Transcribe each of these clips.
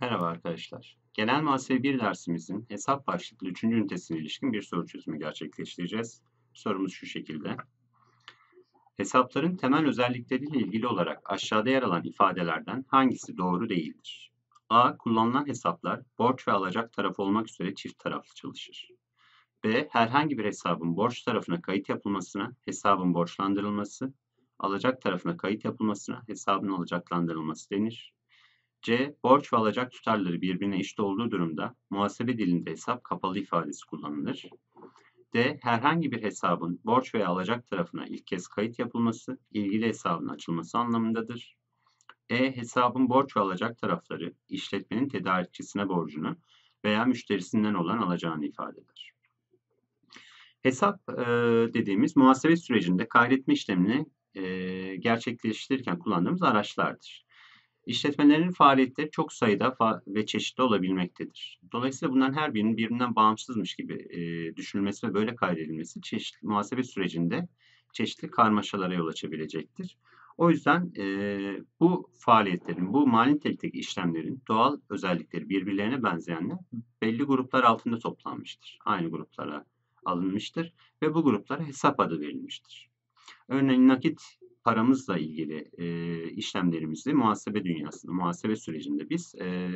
Merhaba arkadaşlar. Genel muhasebe 1 dersimizin hesap başlıklı 3. ünitesine ilişkin bir soru çözümü gerçekleştireceğiz. Sorumuz şu şekilde. Hesapların temel özellikleriyle ilgili olarak aşağıda yer alan ifadelerden hangisi doğru değildir? A. Kullanılan hesaplar borç ve alacak tarafı olmak üzere çift taraflı çalışır. B. Herhangi bir hesabın borç tarafına kayıt yapılmasına hesabın borçlandırılması, alacak tarafına kayıt yapılmasına hesabın alacaklandırılması denir. C. Borç ve alacak tutarları birbirine eşit olduğu durumda muhasebe dilinde hesap kapalı ifadesi kullanılır. D. Herhangi bir hesabın borç veya alacak tarafına ilk kez kayıt yapılması, ilgili hesabın açılması anlamındadır. E. Hesabın borç ve alacak tarafları işletmenin tedarikçisine borcunu veya müşterisinden olan alacağını ifade eder. Hesap e, dediğimiz muhasebe sürecinde kaydetme işlemini e, gerçekleştirirken kullandığımız araçlardır. İşletmelerin faaliyetleri çok sayıda ve çeşitli olabilmektedir. Dolayısıyla bunların her birinin birbirinden bağımsızmış gibi e, düşünülmesi ve böyle kaydedilmesi çeşitli muhasebe sürecinde çeşitli karmaşalara yol açabilecektir. O yüzden e, bu faaliyetlerin, bu mali nitelikteki işlemlerin doğal özellikleri birbirlerine benzeyenler belli gruplar altında toplanmıştır. Aynı gruplara alınmıştır ve bu gruplara hesap adı verilmiştir. Örneğin nakit paramızla ilgili e, işlemlerimizi muhasebe dünyasında, muhasebe sürecinde biz e,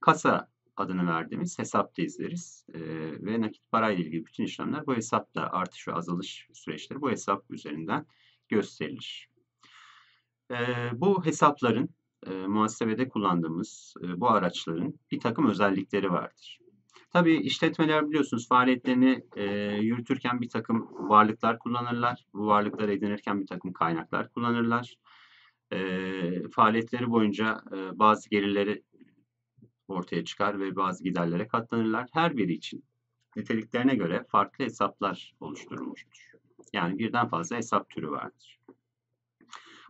kasa adını verdiğimiz hesapta izleriz. E, ve nakit parayla ilgili bütün işlemler bu hesapta artış ve azalış süreçleri bu hesap üzerinden gösterilir. E, bu hesapların e, muhasebede kullandığımız e, bu araçların bir takım özellikleri vardır. Tabii işletmeler biliyorsunuz faaliyetlerini e, yürütürken bir takım varlıklar kullanırlar. Bu varlıkları edinirken bir takım kaynaklar kullanırlar. E, faaliyetleri boyunca e, bazı gelirleri ortaya çıkar ve bazı giderlere katlanırlar. Her biri için niteliklerine göre farklı hesaplar oluşturulmuştur. Yani birden fazla hesap türü vardır.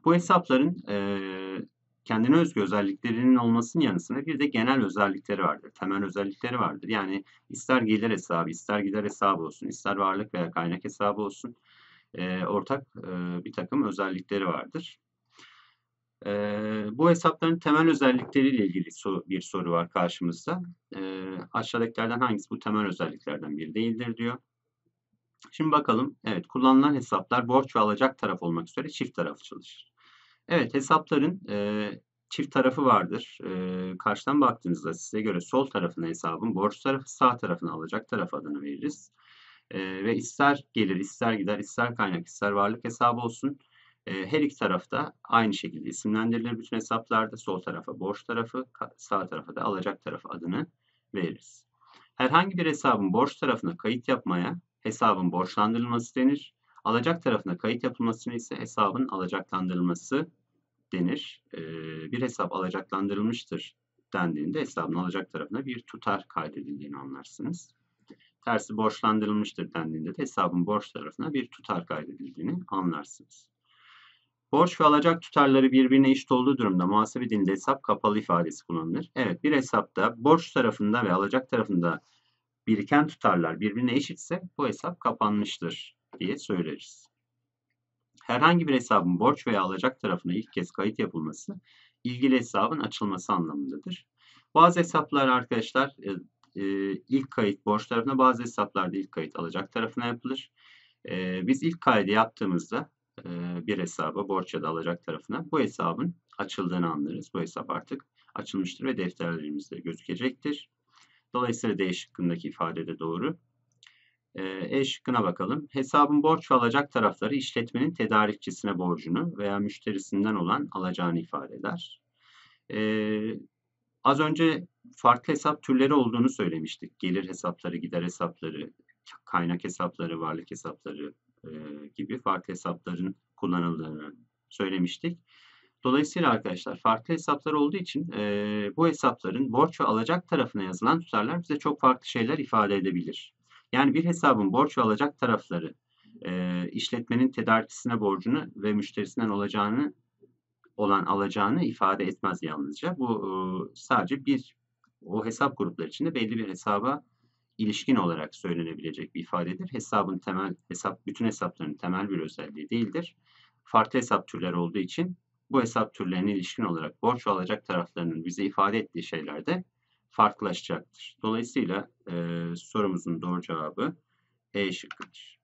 Bu hesapların e, kendine özgü özelliklerinin olmasının yanı sıra bir de genel özellikleri vardır. Temel özellikleri vardır. Yani ister gelir hesabı, ister gider hesabı olsun, ister varlık veya kaynak hesabı olsun e, ortak e, bir takım özellikleri vardır. E, bu hesapların temel özellikleriyle ilgili so bir soru var karşımızda. E, aşağıdakilerden hangisi bu temel özelliklerden biri değildir diyor. Şimdi bakalım. Evet kullanılan hesaplar borç ve alacak taraf olmak üzere çift taraflı çalışır. Evet hesapların e, çift tarafı vardır. E, karşıdan baktığınızda size göre sol tarafına hesabın borç tarafı sağ tarafına alacak taraf adını veririz. E, ve ister gelir ister gider ister kaynak ister varlık hesabı olsun. E, her iki tarafta aynı şekilde isimlendirilir bütün hesaplarda. Sol tarafa borç tarafı sağ tarafa da alacak tarafı adını veririz. Herhangi bir hesabın borç tarafına kayıt yapmaya hesabın borçlandırılması denir. Alacak tarafına kayıt yapılmasını ise hesabın alacaklandırılması denir. bir hesap alacaklandırılmıştır dendiğinde hesabın alacak tarafına bir tutar kaydedildiğini anlarsınız. Tersi borçlandırılmıştır dendiğinde de hesabın borç tarafına bir tutar kaydedildiğini anlarsınız. Borç ve alacak tutarları birbirine eşit olduğu durumda muhasebe dilinde hesap kapalı ifadesi kullanılır. Evet bir hesapta borç tarafında ve alacak tarafında biriken tutarlar birbirine eşitse bu hesap kapanmıştır diye söyleriz. Herhangi bir hesabın borç veya alacak tarafına ilk kez kayıt yapılması ilgili hesabın açılması anlamındadır. Bazı hesaplar arkadaşlar e, e, ilk kayıt borç tarafına bazı hesaplarda ilk kayıt alacak tarafına yapılır. E, biz ilk kaydı yaptığımızda bir hesaba borç ya da alacak tarafına bu hesabın açıldığını anlarız. Bu hesap artık açılmıştır ve defterlerimizde gözükecektir. Dolayısıyla D şıkkındaki ifade de doğru. E şıkkına bakalım. Hesabın borç ve alacak tarafları işletmenin tedarikçisine borcunu veya müşterisinden olan alacağını ifade eder. Ee, az önce farklı hesap türleri olduğunu söylemiştik. Gelir hesapları, gider hesapları, kaynak hesapları, varlık hesapları e, gibi farklı hesapların kullanıldığını söylemiştik. Dolayısıyla arkadaşlar farklı hesaplar olduğu için e, bu hesapların borç ve alacak tarafına yazılan tutarlar bize çok farklı şeyler ifade edebilir. Yani bir hesabın borç ve alacak tarafları e, işletmenin tedarikçisine borcunu ve müşterisinden olacağını olan alacağını ifade etmez yalnızca. Bu e, sadece bir o hesap grupları içinde belli bir hesaba ilişkin olarak söylenebilecek bir ifadedir. Hesabın temel hesap bütün hesapların temel bir özelliği değildir. Farklı hesap türleri olduğu için bu hesap türlerine ilişkin olarak borç alacak taraflarının bize ifade ettiği şeyler de farklılaşacaktır. Dolayısıyla e, sorumuzun doğru cevabı E şıkkıdır.